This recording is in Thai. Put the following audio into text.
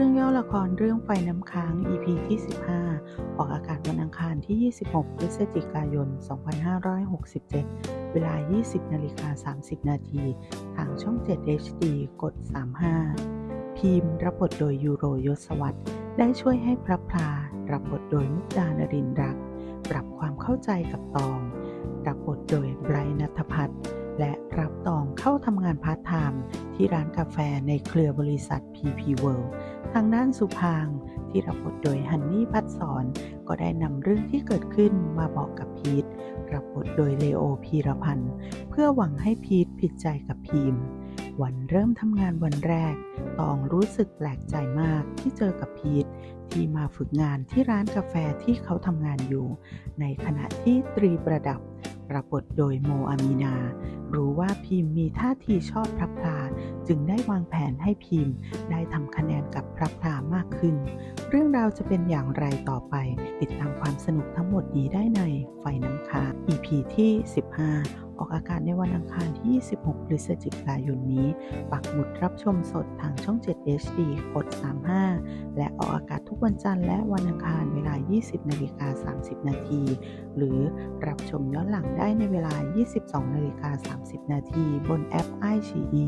รื่องย่อละครเรื่องไฟน้ำค้าง EP ที่ 15 ออกอากาศวันอังคารที่ 26 พฤศจิกายน 2567 เวลา 20นาฬิกา30 นาทีทางช่อง 7 HD กด 35พีมรับบทโดยยูโรยศวัตรได้ช่วยให้พระพลารับบทโดยมุกดานรินรัก ปรับความเข้าใจกับตอง รับบทโดยไบรท์นัทพัฒน์และ ทำงานพาร์ทไทม์ที่ร้านกาแฟในเครือบริษัท PP World ทางด้านสุพางที่รับบทโดยฮันนี่พัดสอนก็ได้นำเรื่องที่เกิดขึ้นมาบอกกับพีทรับบทโดยเลโอพีรพันธ์เพื่อหวังให้พีทผิดใจกับพีม วันเริ่มทำงานวันแรก ตองรู้สึกแปลกใจมากที่เจอกับพีทที่มาฝึกงานที่ร้านกาแฟที่เขาทำงานอยู่ ในขณะที่ตรีประดับ รับบทโดยโมอามีนา รู้ว่าพิมพ์มีท่าทีชอบพระพลาจึงได้วางแผนให้พิมพ์ ได้ทำคะแนนกับพระพลามากขึ้น เรื่องราวจะเป็นอย่างไรต่อไป ติดตามความสนุกทั้งหมดนี้ได้ในไฟน้ำค้าง EP ที่ 15 ออกอากาศในวันอังคารที่ 26 พฤศจิกายนนี้ ปักหมุดรับชมสดทางช่อง 7 HD กด 35 และออกอากาศทุกวันจันทร์และวันอังคารเวลา 20นาฬิกา30 นาที หรือรับชมย้อนหลังได้ในเวลา 22นาฬิกา30 นาทีบนแอป i อ e